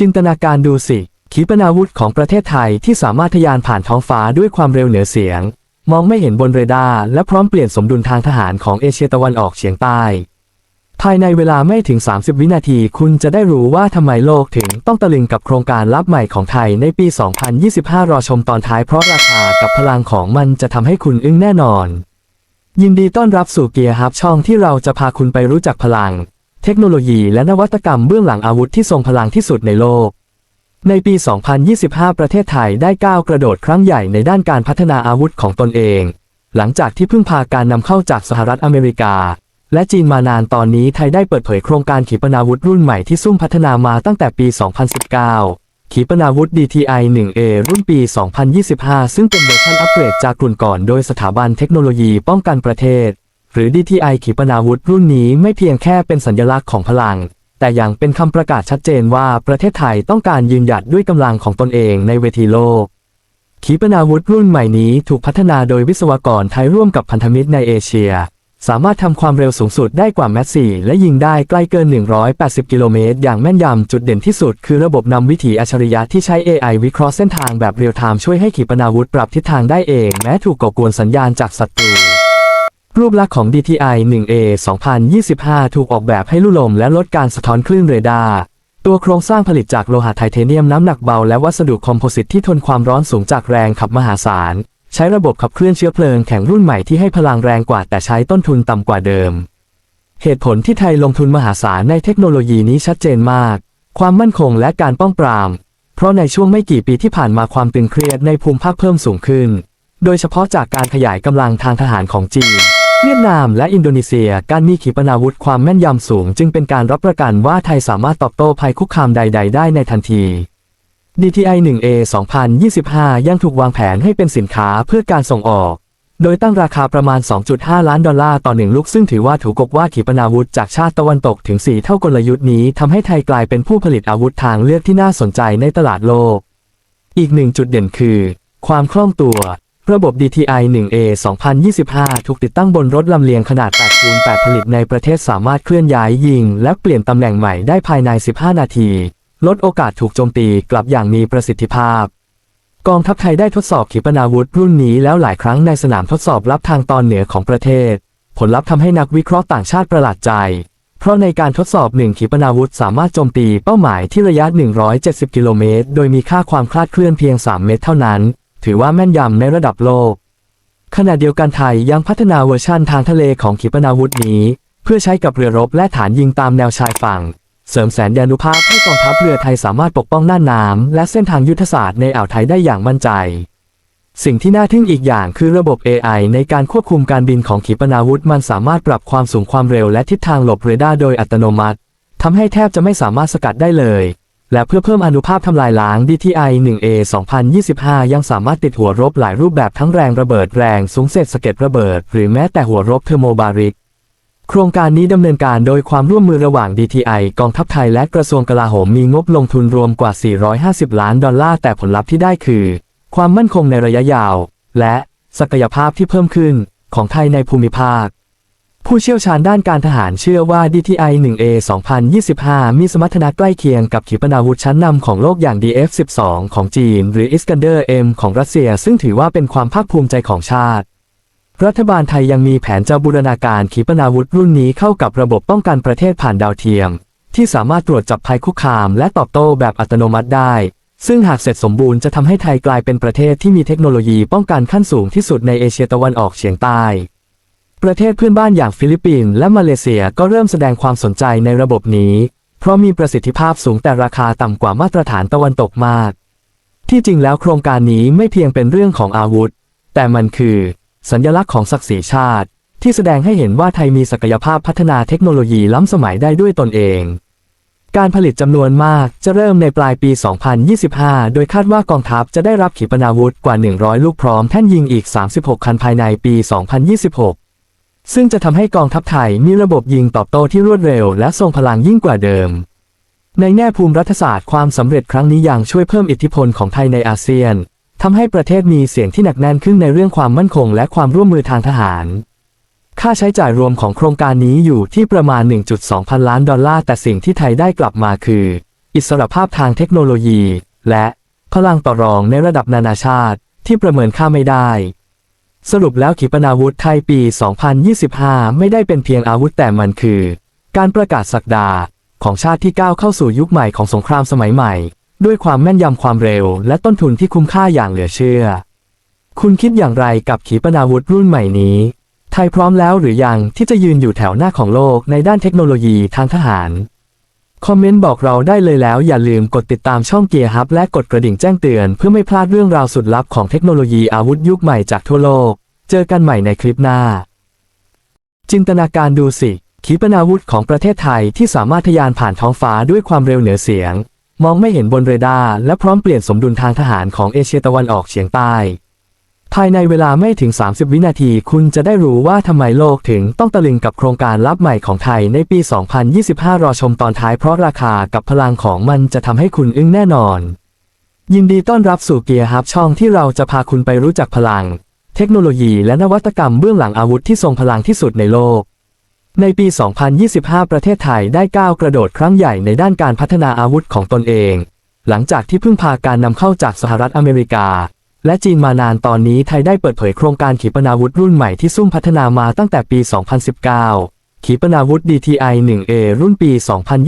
จินตนาการดูสิ ขีปนาวุธของประเทศไทยที่สามารถทะยานผ่านท้องฟ้าด้วยความเร็วเหนือเสียง มองไม่เห็นบนเรดาร์และพร้อมเปลี่ยนสมดุลทางทหารของเอเชียตะวันออกเฉียงใต้ ภายในเวลาไม่ถึง 30 วินาที คุณจะได้รู้ว่าทำไมโลกถึงต้องตะลึงกับโครงการลับใหม่ของไทยในปี 2025 รอชมตอนท้ายเพราะราคากับพลังของมันจะทำให้คุณอึ้งแน่นอน ยินดีต้อนรับสู่เกียร์ฮับช่องที่เราจะพาคุณไปรู้จักพลัง เทคโนโลยีและนวัตกรรมเบื้องหลังอาวุธที่ทรงพลังที่สุดในโลก ในปี 2025 ประเทศไทยได้ก้าวกระโดดครั้งใหญ่ในด้านการพัฒนาอาวุธของตนเอง หลังจากที่พึ่งพาการนำเข้าจากสหรัฐอเมริกา และจีนมานานตอนนี้ไทยได้เปิดเผยโครงการขีปนาวุธรุ่นใหม่ที่ซุ่มพัฒนามาตั้งแต่ปี 2019 ขีปนาวุธ DTI 1A รุ่นปี 2025 ซึ่งเป็นเวอร์ชันอัปเกรดจากรุ่นก่อนโดยสถาบันเทคโนโลยีป้องกันประเทศ หรือ DTI ขีปนาวุธรุ่นนี้ไม่เพียงแค่เป็นสัญลักษณ์ของพลัง แต่ยังเป็นคำประกาศชัดเจนว่าประเทศไทยต้องการยืนหยัดด้วยกำลังของตนเองในเวทีโลกขีปนาวุธรุ่นใหม่นี้ถูกพัฒนาโดยวิศวกรไทยร่วมกับพันธมิตรในเอเชีย สามารถทำความเร็วสูงสุดได้กว่าแมสซี่และยิงได้ใกล้เกิน 180 กิโลเมตร อย่างแม่นยำ จุดเด่นที่สุดคือระบบนำวิถีอัจฉริยะที่ใช้ AI วิเคราะห์เส้นทางแบบเรียลไทม์ช่วยให้ขีปนาวุธปรับทิศทางได้เอง แม้ถูกก่อกวนสัญญาณจากศัตรู รูปลักษณ์ของ DTI 1A 2025 ถูกออกแบบให้ลู่ลมและลดการสะท้อนคลื่นเรดาร์ตัวโครงสร้างผลิตจากโลหะไทเทเนียมน้ำหนักเบาและวัสดุคอมโพสิตที่ทนความร้อนสูงจากแรงขับมหาศาล ใช้ระบบขับเคลื่อนเชื้อเพลิงแข็งรุ่นใหม่ที่ให้พลังแรงกว่าแต่ใช้ต้นทุนต่ำกว่าเดิม เหตุผลที่ไทยลงทุนมหาศาลในเทคโนโลยีนี้ชัดเจนมาก ความมั่นคงและการป้องปราม เพราะในช่วงไม่กี่ปีที่ผ่านมาความตึงเครียดในภูมิภาคเพิ่มสูงขึ้น โดยเฉพาะจากการขยายกำลังทางทหารของจีน เวียดนามและอินโดนีเซีย การมีขีปนาวุธความแม่นยำสูง จึงเป็นการรับประกันว่าไทยสามารถตอบโต้ภัยคุกคามใด ๆ ได้ในทันที DTI 1A 2025 ยังถูกวางแผนให้เป็นสินค้าเพื่อการส่งออก โดยตั้งราคาประมาณ 2.5 ล้านดอลลาร์ต่อหนึ่งลูกซึ่งถือว่าถูกกบว่าขีปนาวุธจากชาติตะวันตกถึง 4 เท่ากลยุทธ์นี้ทำให้ไทยกลายเป็นผู้ผลิตอาวุธทางเลือกที่น่าสนใจในตลาดโลก อีกหนึ่งจุดเด่นคือ ความคล่องตัว ระบบ DTI 1A 2025 ถูกติดตั้งบนรถลำเลียงขนาด8คูณ8ผลิตในประเทศสามารถเคลื่อนย้ายยิง และเปลี่ยนตำแหน่งใหม่ได้ภายใน 15 นาที ลดโอกาสถูกโจมตีกลับอย่างมีประสิทธิภาพ กองทัพไทยได้ทดสอบขีปนาวุธรุ่นนี้แล้วหลายครั้งในสนามทดสอบลับทางตอนเหนือของประเทศ ผลลัพธ์ทำให้นักวิเคราะห์ต่างชาติประหลาดใจ เพราะในการทดสอบหนึ่งขีปนาวุธสามารถโจมตีเป้าหมายที่ระยะ 170 กิโลเมตร โดยมีค่าความคลาดเคลื่อนเพียง 3 เมตรเท่านั้น ถือว่าแม่นยำในระดับโลก ขณะเดียวกันไทยยังพัฒนาเวอร์ชั่นทางทะเลของขีปนาวุธนี้ เพื่อใช้กับเรือรบและฐานยิงตามแนวชายฝั่ง เสริมแสนยานุภาพให้กองทัพเรือไทยสามารถปกป้องน่านน้ำและเส้นทางยุทธศาสตร์ในอ่าวไทยได้อย่างมั่นใจ สิ่งที่น่าทึ่งอีกอย่างคือระบบ AI ในการควบคุมการบินของขีปนาวุธมันสามารถปรับความสูงความเร็วและทิศทางหลบเรดาร์โดยอัตโนมัติทำให้แทบจะไม่สามารถสกัดได้เลย และเพื่อเพิ่มอนุภาพทำลายล้าง DTI 1A 2025 ยังสามารถติดหัวรบหลายรูปแบบทั้งแรงระเบิดแรงสูงเศษสะเก็ดระเบิด หรือแม้แต่หัวรบเทอร์โมบาริก โครงการนี้ดำเนินการโดยความร่วมมือระหว่าง DTI กองทัพไทยและกระทรวงกลาโหมมีงบลงทุนรวมกว่า 450 ล้านดอลลาร์แต่ผลลัพธ์ที่ได้คือ ความมั่นคงในระยะยาว และศักยภาพที่เพิ่มขึ้นของไทยในภูมิภาค ผู้เชี่ยวชาญด้านการทหารเชื่อว่า DTI 1A 2025 มีสมรรถนะใกล้เคียงกับขีปนาวุธชั้นนำของโลกอย่าง DF-12 ของจีน หรือ Iskander M ของรัสเซีย ซึ่งถือว่าเป็นความภาคภูมิใจของชาติ รัฐบาลไทยยังมีแผนจะบูรณาการขีปนาวุธรุ่นนี้เข้ากับระบบป้องกันประเทศผ่านดาวเทียม ที่สามารถตรวจจับภัยคุกคามและตอบโต้แบบอัตโนมัติได้ ซึ่งหากเสร็จสมบูรณ์จะทำให้ไทยกลายเป็นประเทศที่มีเทคโนโลยีป้องกันขั้นสูงที่สุดในเอเชียตะวันออกเฉียงใต้ ประเทศเพื่อนบ้านอย่างฟิลิปปินส์และมาเลเซียก็เริ่มแสดงความสนใจในระบบนี้ เพราะมีประสิทธิภาพสูงแต่ราคาต่ำกว่ามาตรฐานตะวันตกมาก ที่จริงแล้วโครงการนี้ไม่เพียงเป็นเรื่องของอาวุธ แต่มันคือ สัญลักษณ์ของศักดิ์ศรีชาติ ที่แสดงให้เห็นว่าไทยมีศักยภาพพัฒนาเทคโนโลยีล้ำสมัยได้ด้วยตนเอง การผลิตจำนวนมากจะเริ่มในปลายปี 2025 โดยคาดว่ากองทัพจะได้รับขีปนาวุธกว่า 100 ลูกพร้อมแท่นยิงอีก 36 คันภายในปี 2026 ซึ่งจะทำให้กองทัพไทยมีระบบยิงตอบโต้ที่รวดเร็ว และทรงพลังยิ่งกว่าเดิมในแง่ภูมิรัฐศาสตร์ความสำเร็จครั้งนี้ยังช่วยเพิ่มอิทธิพลของไทยในอาเซียน ทำให้ประเทศมีเสียงที่หนักแน่นขึ้นในเรื่องความมั่นคงและความร่วมมือทางทหาร ค่าใช้จ่ายรวมของโครงการนี้อยู่ที่ประมาณ 1.2 พันล้านดอลลาร์ แต่สิ่งที่ไทยได้กลับมาคือ อิสรภาพทางเทคโนโลยี และพลังต่อรองในระดับนานาชาติที่ประเมินค่าไม่ได้ สรุปแล้วขีปนาวุธไทยปี 2025 ไม่ได้เป็นเพียงอาวุธแต่มันคือ การประกาศสักดาของชาติที่ก้าวเข้าสู่ยุคใหม่ของสงครามสมัยใหม่ ด้วยความแม่นยำความเร็ว และต้นทุนที่คุ้มค่าอย่างเหลือเชื่อ คุณคิดอย่างไรกับขีปนาวุธรุ่นใหม่นี้ ไทยพร้อมแล้วหรือยังที่จะยืนอยู่แถวหน้าของโลกในด้านเทคโนโลยีทางทหาร คอมเมนต์บอกเราได้เลยแล้วอย่าลืมกดติดตามช่องเกียร์ฮับและกดกระดิ่งแจ้งเตือนเพื่อไม่พลาดเรื่องราวสุดลับของเทคโนโลยีอาวุธยุคใหม่จากทั่วโลก เจอกันใหม่ในคลิปหน้า จินตนาการดูสิขีปนาวุธของประเทศไทยที่สามารถทะยานผ่านท้องฟ้าด้วยความเร็วเหนือเสียง มองไม่เห็นบนเรดาร์และพร้อมเปลี่ยนสมดุลทางทหารของเอเชียตะวันออกเฉียงใต้ ภายในเวลาไม่ถึง 30 วินาทีคุณจะได้รู้ว่าทำไมโลกถึงต้องตะลึงกับโครงการลับใหม่ของไทยในปี 2025 รอชมตอนท้ายเพราะราคากับพลังของมันจะทำให้คุณอึ้งแน่นอน ยินดีต้อนรับสู่เกียร์ฮับช่องที่เราจะพาคุณไปรู้จักพลัง เทคโนโลยีและนวัตกรรมเบื้องหลังอาวุธที่ทรงพลังที่สุดในโลก ในปี 2025 ประเทศไทยได้ก้าวกระโดดครั้งใหญ่ในด้านการพัฒนาอาวุธของตนเอง หลังจากที่พึ่งพาการนำเข้าจากสหรัฐอเมริกา และจีนมานานตอนนี้ไทยได้เปิดเผยโครงการขีปนาวุธรุ่นใหม่ที่ซุ่มพัฒนามาตั้งแต่ปี 2019 ขีปนาวุธ DTI-1A รุ่นปี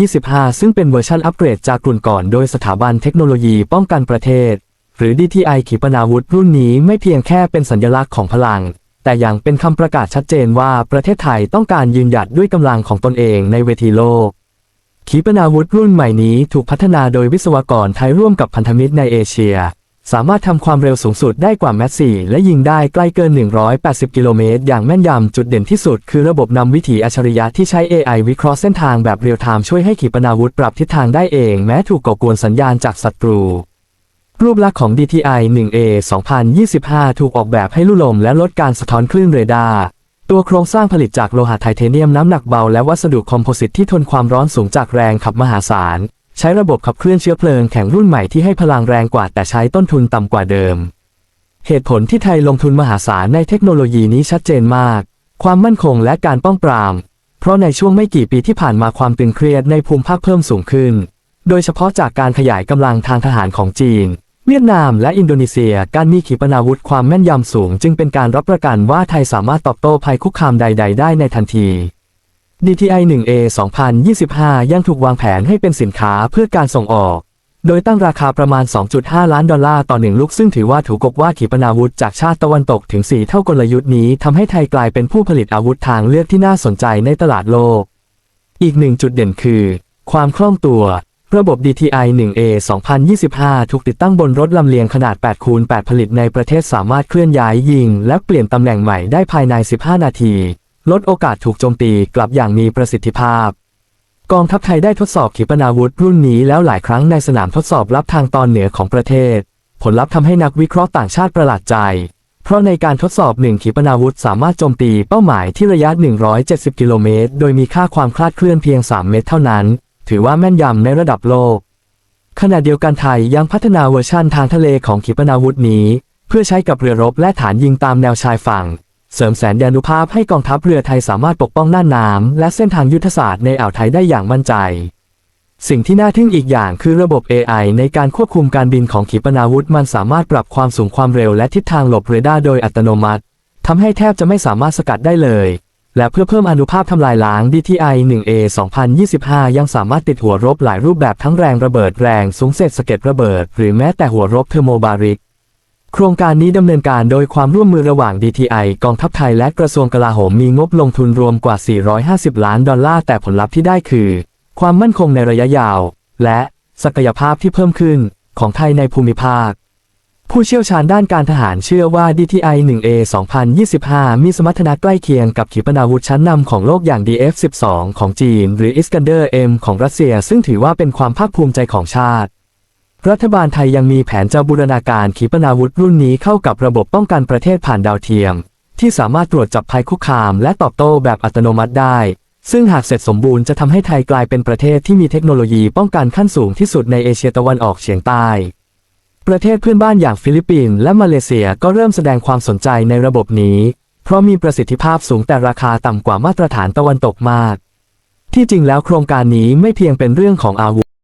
2025 ซึ่งเป็นเวอร์ชันอัปเกรดจากรุ่นก่อนโดยสถาบันเทคโนโลยีป้องกันประเทศ หรือ DTI ขีปนาวุธรุ่นนี้ไม่เพียงแค่เป็นสัญลักษณ์ของพลัง แต่อยังเป็นคำประกาศชัดเจนว่าประเทศไทยต้องการยืนหยัดด้วยกำลังของตนเองในเวทีโลก ขีปนาวุธรุ่นใหม่นี้ถูกพัฒนาโดยวิศวกรไทยร่วมกับพันธมิตรในเอเชีย สามารถทำความเร็วสูงสุดได้กว่าแมสซี่และยิงได้ใกล้เกิน 180 กิโลเมตรอย่างแม่นยำจุดเด่นที่สุดคือระบบนำวิถีอัจฉริยะที่ใช้ AI วิเคราะห์เส้นทางแบบเรียลไทม์ช่วยให้ขีปนาวุธปรับทิศทางได้เอง แม้ถูกก่อกวนสัญญาณจากศัตรู รูปลักษณ์ของ DTI 1A 2025 ถูกออกแบบให้ลู่ลมและลดการสะท้อนคลื่นเรดาร์ ตัวโครงสร้างผลิตจากโลหะไทเทเนียมน้ำหนักเบาและวัสดุคอมโพสิตที่ทนความร้อนสูงจากแรงขับมหาศาล ใช้ระบบขับเคลื่อนเชื้อเพลิงแข็งรุ่นใหม่ที่ให้พลังแรงกว่าแต่ใช้ต้นทุนต่ำกว่าเดิม เหตุผลที่ไทยลงทุนมหาศาลในเทคโนโลยีนี้ชัดเจนมาก ความมั่นคงและการป้องปราม เพราะในช่วงไม่กี่ปีที่ผ่านมาความตึงเครียดในภูมิภาคเพิ่มสูงขึ้น โดยเฉพาะจากการขยายกำลังทางทหารของจีน เวียดนามและอินโดนีเซียการมีขีปนาวุธความแม่นยำสูง จึงเป็นการรับประกันว่าไทยสามารถตอบโต้ภัยคุกคามใด ๆ ได้ในทันที DTI 1A 2025 ยังถูกวางแผนให้เป็นสินค้าเพื่อการส่งออก โดยตั้งราคาประมาณ 2.5 ล้านดอลลาร์ต่อหนึ่งลูก ซึ่งถือว่าถูกกบว่าขีปนาวุธจากชาติตะวันตกถึง 4 เท่ากลยุทธ์นี้ทำให้ไทยกลายเป็นผู้ผลิตอาวุธทางเลือกที่น่าสนใจในตลาดโลก อีกหนึ่งจุดเด่นคือ ความคล่องตัว ระบบ DTI 1A 2025 ถูกติดตั้งบนรถลำเลียงขนาด8คูณ8ผลิตในประเทศสามารถเคลื่อนย้ายยิง และเปลี่ยนตำแหน่งใหม่ได้ภายใน 15 นาที ลดโอกาสถูกโจมตีกลับอย่างมีประสิทธิภาพ กองทัพไทยได้ทดสอบขีปนาวุธรุ่นนี้แล้วหลายครั้งในสนามทดสอบลับทางตอนเหนือของประเทศ ผลลัพธ์ทำให้นักวิเคราะห์ต่างชาติประหลาดใจ เพราะในการทดสอบหนึ่งขีปนาวุธสามารถโจมตีเป้าหมายที่ระยะ 170 กิโลเมตร โดยมีค่าความคลาดเคลื่อนเพียง 3 เมตรเท่านั้น ถือว่าแม่นยำในระดับโลก ขณะเดียวกันไทยยังพัฒนาเวอร์ชั่นทางทะเลของขีปนาวุธนี้ เพื่อใช้กับเรือรบและฐานยิงตามแนวชายฝั่ง เสริมแสนยานุภาพให้กองทัพเรือไทยสามารถปกป้องน่านน้ำและเส้นทางยุทธศาสตร์ในอ่าวไทยได้อย่างมั่นใจ สิ่งที่น่าทึ่งอีกอย่างคือระบบ AI ในการควบคุมการบินของขีปนาวุธมันสามารถปรับความสูงความเร็วและทิศทางหลบเรดาร์โดยอัตโนมัติทำให้แทบจะไม่สามารถสกัดได้เลย และเพื่อเพิ่มอนุภาพทำลายล้าง DTI 1A 2025 ยังสามารถติดหัวรบหลายรูปแบบทั้งแรงระเบิดแรงสูงเศษสะเก็ดระเบิด หรือแม้แต่หัวรบเทอร์โมบาริก โครงการนี้ดำเนินการโดยความร่วมมือระหว่าง DTI กองทัพไทยและกระทรวงกลาโหมมีงบลงทุนรวมกว่า 450 ล้านดอลลาร์แต่ผลลัพธ์ที่ได้คือ ความมั่นคงในระยะยาว และศักยภาพที่เพิ่มขึ้นของไทยในภูมิภาค ผู้เชี่ยวชาญด้านการทหารเชื่อว่า DTI 1A 2025 มีสมรรถนะใกล้เคียงกับขีปนาวุธชั้นนำของโลกอย่าง DF-12 ของจีน หรือ Iskander M ของรัสเซีย ซึ่งถือว่าเป็นความภาคภูมิใจของชาติ รัฐบาลไทยยังมีแผนจะบูรณาการขีปนาวุธรุ่นนี้เข้ากับระบบป้องกันประเทศผ่านดาวเทียม ที่สามารถตรวจจับภัยคุกคามและตอบโต้แบบอัตโนมัติได้ ซึ่งหากเสร็จสมบูรณ์จะทำให้ไทยกลายเป็นประเทศที่มีเทคโนโลยีป้องกันขั้นสูงที่สุดในเอเชียตะวันออกเฉียงใต้ ประเทศเพื่อนบ้านอย่างฟิลิปปินส์และมาเลเซียก็เริ่มแสดงความสนใจในระบบนี้ เพราะมีประสิทธิภาพสูงแต่ราคาต่ำกว่ามาตรฐานตะวันตกมาก ที่จริงแล้วโครงการนี้ไม่เพียงเป็นเรื่องของอาวุธ